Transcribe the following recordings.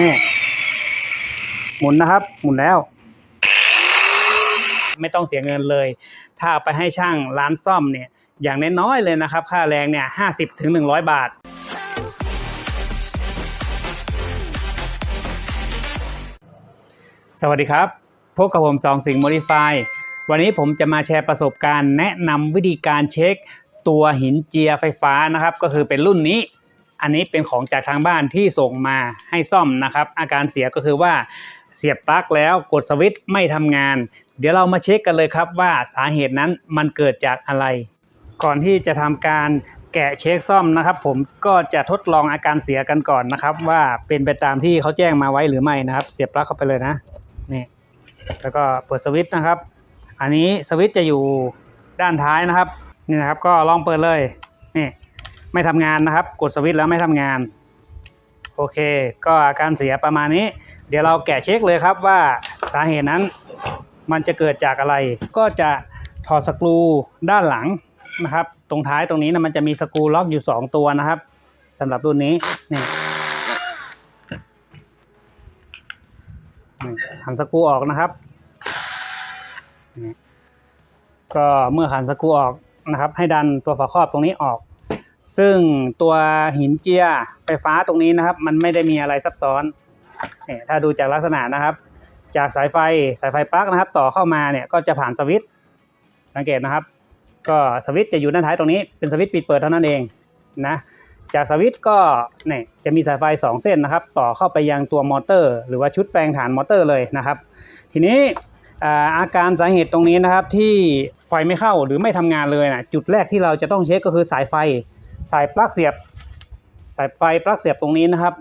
นี่หมุนนะครับ หมุนแล้ว ไม่ต้องเสียเงินเลย ถ้าไปให้ช่างร้านซ่อมเนี่ย อย่างน้อยๆเลยนะครับ ค่าแรงเนี่ยห้าสิบถึงหนึ่งร้อยบาท สวัสดีครับ พบกับผมสองสิงห์โมดิฟายวันนี้ผมจะมาแชร์ประสบการณ์ แนะนำวิธีการเช็คตัวหินเจียไฟฟ้านะครับ ก็คือเป็นรุ่นนี้ อันนี้เป็นของจากทางบ้านที่ส่งมาให้ซ่อมนะครับ อาการเสียก็คือว่าเสียบปลั๊กแล้วกดสวิตช์ไม่ทำงาน เดี๋ยวเรามาเช็คกันเลยครับว่าสาเหตุนั้นมันเกิดจากอะไร ก่อนที่จะทำการแกะเช็คซ่อมนะครับ ผมก็จะทดลองอาการเสียกันก่อนนะครับ ว่าเป็นไปตามที่เขาแจ้งมาไว้หรือไม่นะครับ เสียบปลั๊กเข้าไปเลยนะนี่แล้วก็เปิดสวิตช์นะครับ อันนี้สวิตช์จะอยู่ด้านท้ายนะครับนี่นะครับก็ลองเปิดเลย ไม่ทำงานนะครับ กดสวิตช์แล้วไม่ทำงาน โอเค ก็อาการเสียประมาณนี้ เดี๋ยวเราแกะเช็คเลยครับว่าสาเหตุนั้นมันจะเกิดจากอะไร ก็จะถอดสกรูด้านหลังนะครับ ตรงท้ายตรงนี้นะมันจะมีสกรูล็อกอยู่ 2 ตัวนะครับสำหรับรุ่นนี้นี่นี่ขันสกรูออกนะครับ ก็เมื่อขันสกรูออกนะครับ ให้ดันตัวฝาครอบตรงนี้ออก ซึ่งตัวหินเจียไฟฟ้าตรงนี้นะครับ มันไม่ได้มีอะไรซับซ้อนเนี่ยถ้าดูจากลักษณะนะครับ จากสายไฟสายไฟปลั๊กนะครับ ต่อเข้ามาเนี่ยก็จะผ่านสวิตช์สังเกตนะครับ ก็สวิตช์จะอยู่ด้านท้ายตรงนี้เป็นสวิตช์ปิดเปิดเท่านั้นเองนะจากสวิตช์ก็เนี่ยจะมีสายไฟ 2 เส้นนะครับ ต่อเข้าไปยังตัวมอเตอร์ หรือว่าชุดแปลงฐานมอเตอร์เลยนะครับ ทีนี้อาอาการสาเหตุตรงนี้นะครับที่ไฟไม่เข้าหรือไม่ทำงานเลยนะจุดแรกที่เราจะต้องเช็คก็คือสายไฟ สายปลั๊กเสียบ สายไฟปลั๊กเสียบตรงนี้นะครับ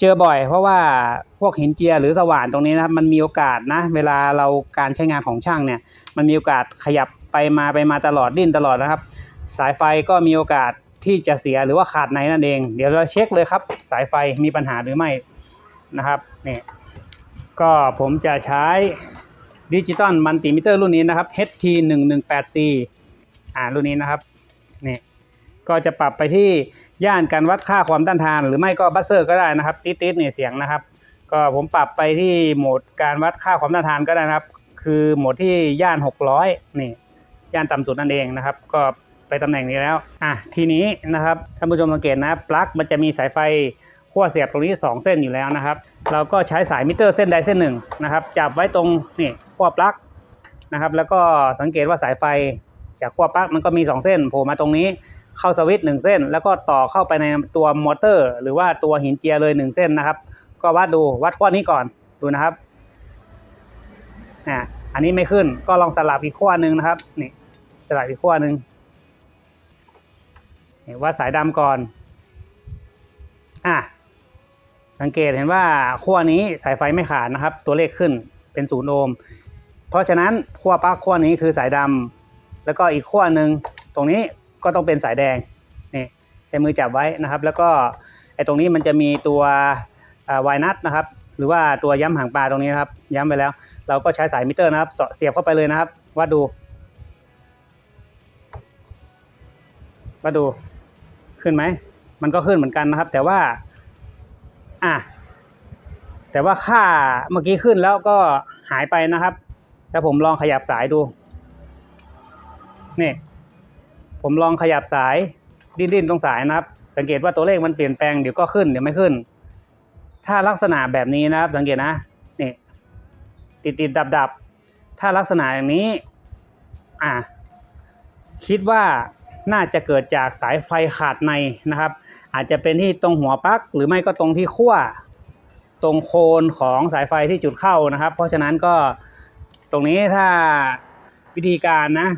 เจอบ่อยเพราะว่าพวกหินเจียหรือสว่านตรงนี้นะครับ มันมีโอกาสนะ เวลาเราการใช้งานของช่างเนี่ย มันมีโอกาสขยับไปมาไปมาตลอดดิ้นตลอดนะครับ สายไฟก็มีโอกาสที่จะเสียหรือว่าขาดในนั่นเอง เดี๋ยวเราเช็คเลยครับ สายไฟมีปัญหาหรือไม่นะครับนี่ก็ผมจะใช้ดิจิตอลมัลติมิเตอร์รุ่นนี้นะครับ HT 1 1 8 C อ่ารุ่นนี้นะครับนี่ ก็จะปรับไปที่ย่านการวัดค่าความต้านทานหรือไม่ก็บัสเซอร์ก็ได้นะครับติดติดเนี่ยเสียงนะครับ ก็ผมปรับไปที่โหมดการวัดค่าความต้านทานก็ได้นะครับ คือโหมดที่ย่าน 600 นี่ ย่านต่ำสุดนั่นเองนะครับ ก็ไปตำแหน่งนี้แล้วอะทีนี้นะครับท่านผู้ชมสังเกตนะปลั๊กมันจะมีสายไฟขั้วเสียบตรงนี้ 2 เส้นอยู่แล้วนะครับ เราก็ใช้สายมิเตอร์เส้นใดเส้นหนึ่งนะครับ จับไว้ตรงนี่ขั้วปลั๊กนะครับ แล้วก็สังเกตว่าสายไฟจากขั้วปลั๊กมันก็มี 2 เส้นโผล่มาตรงนี้ เข้าสวิตช์หนึ่งเส้น แล้วก็ต่อเข้าไปในตัวมอเตอร์ หรือว่าตัวหินเจียเลยหนึ่งเส้นนะครับ ก็วัดดูวัดขั้วนี้ก่อนดูนะครับอ่าอันนี้ไม่ขึ้นก็ลองสลับอีกขั้วหนึ่งนะครับนี่สลับอีกขั้วหนึ่งวัดสายดำก่อนอะสังเกตเห็นว่าขั้วนี้สายไฟไม่ขาดนะครับ ตัวเลขขึ้นเป็นศูนย์โอห์มเพราะฉะนั้นขั้วปลั๊กขั้วนี้คือสายดำแล้วก็อีกขั้วหนึ่งตรงนี้ ก็ต้องเป็นสายแดงนี่ใช้มือจับไว้นะครับ แล้วก็ไอ้ตรงนี้มันจะมีตัววายนัทนะครับ หรือว่าตัวย้ำหางปลาตรงนี้นะครับ ย้ำไปแล้ว เราก็ใช้สายมิเตอร์นะครับเสียบเข้าไปเลยนะครับวัดดูวัดดูขึ้นไหมมันก็ขึ้นเหมือนกันนะครับ แต่ว่าอะแต่ว่าค่าเมื่อกี้ขึ้นแล้วก็หายไปนะครับถ้าผมลองขยับสายดูนี่ ผมลองขยับสายดิ้นดิ้นตรงสายนะครับ สังเกตว่าตัวเลขมันเปลี่ยนแปลงเดี๋ยวก็ขึ้นเดี๋ยวไม่ขึ้น ถ้าลักษณะแบบนี้นะครับ สังเกตนะนี่ติดติดดับดับถ้าลักษณะอย่างนี้อะคิดว่าน่าจะเกิดจากสายไฟขาดในนะครับ อาจจะเป็นที่ตรงหัวปลั๊กหรือไม่ก็ตรงที่ขั้วตรงโคนของสายไฟที่จุดเข้านะครับ เพราะฉะนั้นก็ตรงนี้ถ้าวิธีการนะ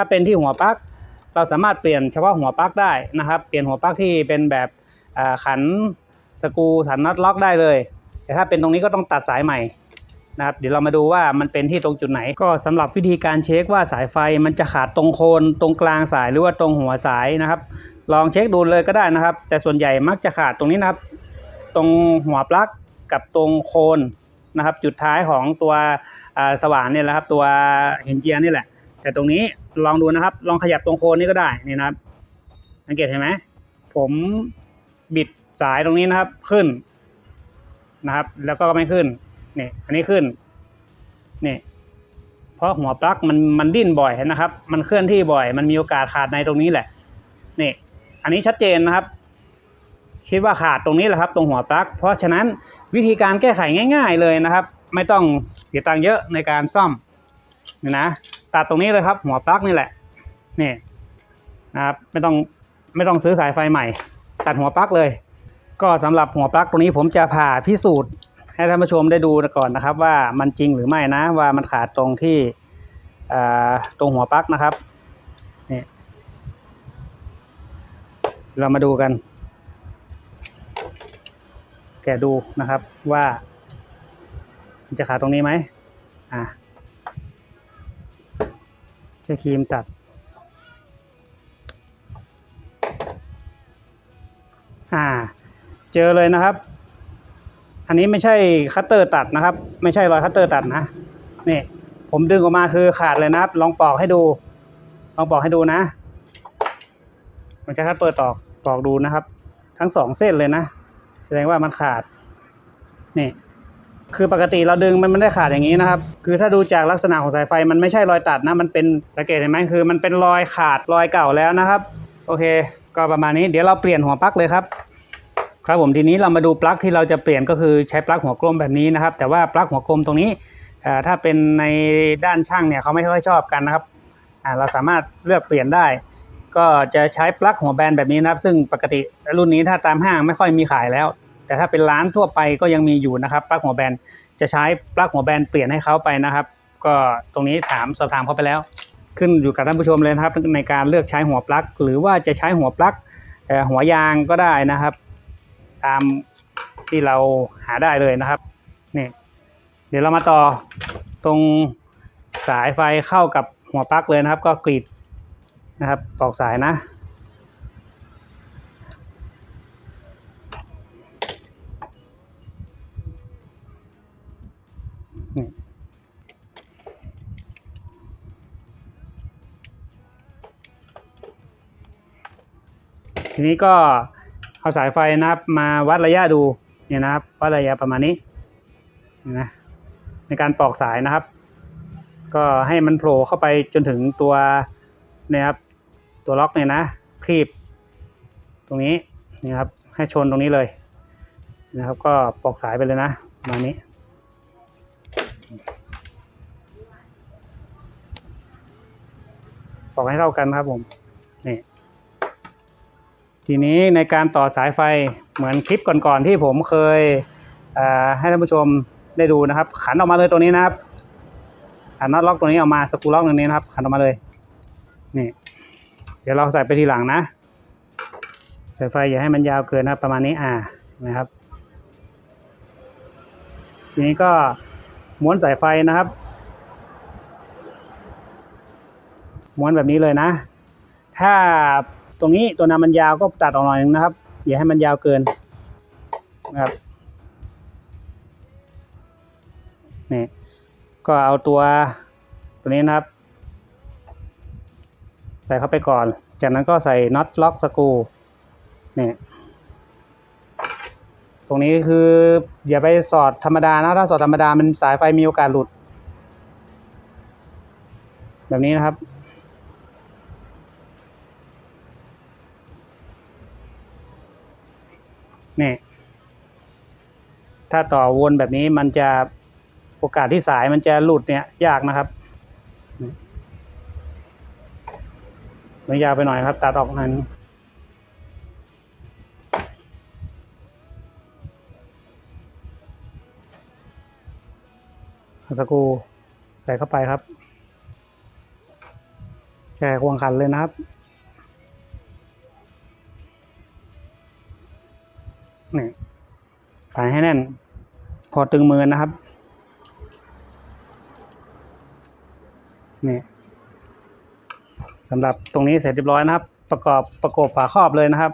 ถ้าเป็นที่หัวปลั๊กเราสามารถเปลี่ยนเฉพาะหัวปลั๊กได้นะครับ เปลี่ยนหัวปลั๊กที่เป็นแบบขันสกูสันน็อตล็อกได้เลย แต่ถ้าเป็นตรงนี้ก็ต้องตัดสายใหม่นะครับเดี๋ยวเรามาดูว่ามันเป็นที่ตรงจุดไหน ก็สำหรับวิธีการเช็คว่าสายไฟมันจะขาดตรงโคนตรงกลางสายหรือว่าตรงหัวสายนะครับ ลองเช็คดูเลยก็ได้นะครับ แต่ส่วนใหญ่มักจะขาดตรงนี้นะครับ ตรงหัวปลั๊กกับตรงโคนนะครับ จุดท้ายของตัวสว่านเนี่ยแหละครับ ตัวเห็นเจียนี่แหละ แต่ตรงนี้ลองดูนะครับ ลองขยับตรงโคนนี้ก็ได้นี่นะครับ สังเกตเห็นไหมผมบิดสายตรงนี้นะครับขึ้นนะครับ แล้วก็ไม่ขึ้นนี่อันนี้ขึ้นนี่เพราะหัวปลั๊กมันมันดิ้นบ่อยนะครับ มันเคลื่อนที่บ่อย มันมีโอกาสขาดในตรงนี้แหละนี่อันนี้ชัดเจนนะครับ คิดว่าขาดตรงนี้แหละครับ ตรงหัวปลั๊กเพราะฉะนั้นวิธีการแก้ไขง่าย ๆ เลยนะครับ ไม่ต้องเสียตังค์เยอะในการซ่อมนี่นะ ตัดตรงนี้เลยครับ หัวปลั๊กนี่แหละนี่นะครับไม่ต้องไม่ต้องซื้อสายไฟใหม่ ตัดหัวปลั๊กเลย ก็สำหรับหัวปลั๊กตรงนี้ผมจะผ่าพิสูจน์ ให้ท่านผู้ชมได้ดูก่อนนะครับ ว่ามันจริงหรือไม่นะว่ามันขาดตรงที่ตรงหัวปลั๊กนะครับนี่เรามาดูกัน แกะดูนะครับว่าจะขาดตรงนี้ไหมอะใช้ครีมตัด อ่า เจอเลยนะครับ อันนี้ไม่ใช่คัตเตอร์ตัดนะครับ ไม่ใช่รอยคัตเตอร์ตัดนะ นี่ ผมดึงออกมาคือขาดเลยนะครับ ลองปอกให้ดู ลองปอกให้ดูนะมันจะคัตเตอร์ตอกปอกดูนะครับ ทั้งสองเส้นเลยนะ แสดงว่ามันขาด นี่ คือปกติเราดึงมันไม่ได้ขาดอย่างนี้นะครับ คือถ้าดูจากลักษณะของสายไฟมันไม่ใช่รอยตัดนะ มันเป็นสังเกตเห็นไหมคือ มันเป็นรอยขาดรอยเก่าแล้วนะครับ โอเค ก็ประมาณนี้ เดี๋ยวเราเปลี่ยนหัวปลั๊กเลยครับ ครับผมทีนี้เรามาดูปลั๊กที่เราจะเปลี่ยนก็คือใช้ปลั๊กหัวกลมแบบนี้นะครับ แต่ว่าปลั๊กหัวกลมตรงนี้ถ้าเป็นในด้านช่างเนี่ยเขาไม่ค่อยชอบกันนะครับเราสามารถเลือกเปลี่ยนได้ ก็จะใช้ปลั๊กหัวแบนแบบนี้นะครับ ซึ่งปกติรุ่นนี้ถ้าตามห้างไม่ค่อยมีขายแล้ว แต่ถ้าเป็นร้านทั่วไปก็ยังมีอยู่นะครับปลั๊กหัวแบนจะใช้ปลั๊กหัวแบนเปลี่ยนให้เขาไปนะครับ ก็ตรงนี้ถามสอบถามเขาไปแล้ว ขึ้นอยู่กับท่านผู้ชมเลยนะครับ ในการเลือกใช้หัวปลั๊กหรือว่าจะใช้หัวปลั๊กเอ่หัวยางก็ได้นะครับ ตามที่เราหาได้เลยนะครับนี่เดี๋ยวเรามาต่อตรงสายไฟเข้ากับหัวปลั๊กเลยนะครับ ก็กรีดนะครับตอกสายนะ ทีนี้ก็เอาสายไฟนะครับ มาวัดระยะดูเนี่ยนะครับวัดระยะประมาณนี้นะในการปอกสายนะครับ ก็ให้มันโผล่เข้าไปจนถึงตัวเนี่ยครับตัวล็อกเนี่ยนะคลีบตรงนี้นี่ครับให้ชนตรงนี้เลยนะครับ ก็ปอกสายไปเลยนะประมาณนี้ อกให้เท่ากันครับผมนี่ทีนี้ในการต่อสายไฟเหมือนคลิปก่อนๆที่ผมเคยให้ท่านผู้ชมได้ดูนะครับ ขันออกมาเลยตัวนี้นะครับขันน็อตล็อกตัวนี้ออกมาสกรูล็อกตรงนี้นะครับ ขันออกมาเลยนี่เดี๋ยวเราใส่ไปทีหลังนะสายไฟอย่าให้มันยาวเกินนะครับ ประมาณนี้อ่านะครับ ทีนี้ก็ม้วนสายไฟนะครับ ม้วนแบบนี้เลยนะ ถ้าตรงนี้ตัวนำมันยาวก็ตัดออกหน่อยนึงนะครับ อย่าให้มันยาวเกินนะครับนี่ก็เอาตัวตัวนี้นะครับ ใส่เข้าไปก่อน จากนั้นก็ใส่น็อตล็อกสกูนี่ตรงนี้คืออย่าไปสอดธรรมดานะ ถ้าสอดธรรมดามันสายไฟมีโอกาสหลุด แบบนี้นะครับ ถ้าต่อวนแบบนี้มันจะโอกาสที่สายมันจะหลุดเนี่ยยากนะครับมันยาวไปหน่อยครับ ตัดออกนั้นเอาสกูใส่เข้าไปครับแช่ควงขันเลยนะครับ ผ่านให้แน่น พอตึงมือนะครับ นี่สำหรับตรงนี้เสร็จเรียบร้อยนะครับ ประกอบประกบฝาครอบเลยนะครับ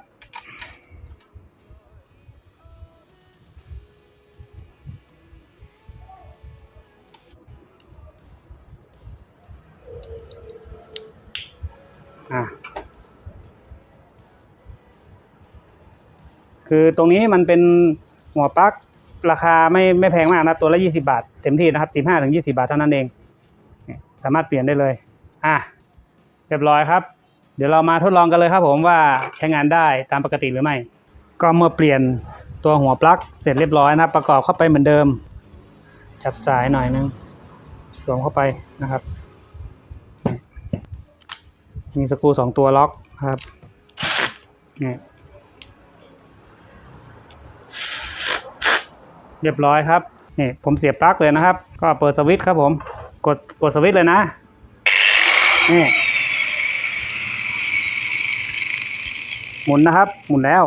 คือตรงนี้มันเป็น หัวปลั๊กราคาไม่ไม่แพงมากนะตัวละ 20 บาท เต็มที่นะครับ 15ถึง20 บาทเท่านั้นเองสามารถเปลี่ยนได้เลยอะเรียบร้อยครับ เดี๋ยวเรามาทดลองกันเลยครับผมว่าใช้งานได้ตามปกติหรือไม่ ก็เมื่อเปลี่ยนตัวหัวปลั๊กเสร็จเรียบร้อยนะครับประกอบเข้าไปเหมือนเดิม จับสายหน่อยนึงสวมเข้าไปนะครับ มีสกรูสองตัวล็อกครับนี่ เรียบร้อยครับนี่ผมเสียบปลั๊กเลยนะครับ ก็เปิดสวิตช์ครับผมกดกดสวิตช์เลยนะนี่หมุนนะครับ หมุนแล้ว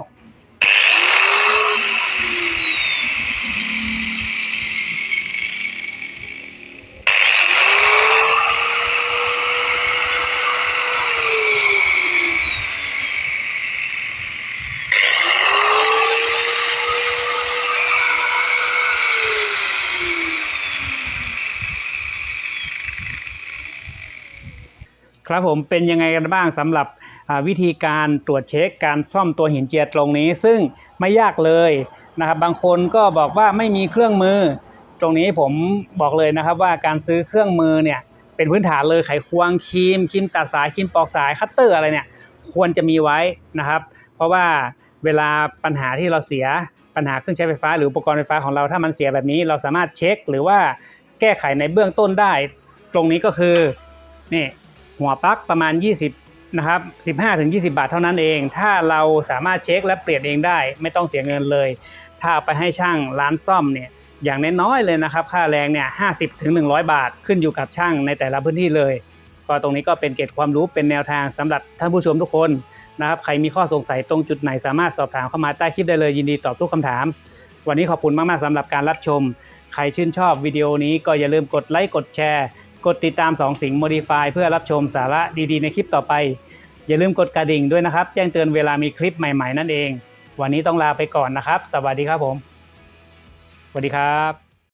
ครับผมเป็นยังไงกันบ้างสำหรับวิธีการตรวจเช็คการซ่อมตัวหินเจียตรงนี้ ซึ่งไม่ยากเลยนะครับบางคนก็บอกว่าไม่มีเครื่องมือ ตรงนี้ผมบอกเลยนะครับว่าการซื้อเครื่องมือเนี่ยเป็นพื้นฐานเลยไขควงครีมครีมตัดสายครีมปอกสายคัตเตอร์อะไรเนี่ยควรจะมีไว้นะครับ เพราะว่าเวลาปัญหาที่เราเสียปัญหาเครื่องใช้ไฟฟ้า หรืออุปกรณ์ไฟฟ้าของเราถ้ามันเสียแบบนี้ เราสามารถเช็คหรือว่าแก้ไขในเบื้องต้นได้ ตรงนี้ก็คือนี่ หัวปลั๊กประมาณ 20นะครับ15-20 บาทเท่านั้นเอง ถ้าเราสามารถเช็คและเปลี่ยนเองได้ ไม่ต้องเสียเงินเลย ถ้าไปให้ช่างร้านซ่อมเนี่ยอย่างน้อยๆเลยนะครับ ค่าแรงเนี่ย50ถึง100บาทขึ้นอยู่กับช่างในแต่ละพื้นที่เลย ก็ตรงนี้ก็เป็นเกร็ดความรู้เป็นแนวทางสำหรับท่านผู้ชมทุกคนนะครับ ใครมีข้อสงสัยตรงจุดไหนสามารถสอบถามเข้ามาใต้คลิปได้เลยยินดีตอบทุกคำถาม วันนี้ขอบคุณมากๆสำหรับการรับชม ใครชื่นชอบวิดีโอนี้ก็อย่าลืมกดไลค์กดแชร์ กดติดตาม2สิงห์ Modify เพื่อรับชมสาระดีๆ ในคลิปต่อไป อย่าลืมกดกระดิ่งด้วยนะครับ แจ้งเตือนเวลามีคลิปใหม่ ๆ นั่นเอง วันนี้ต้องลาไปก่อนนะครับ สวัสดีครับผมสวัสดีครับ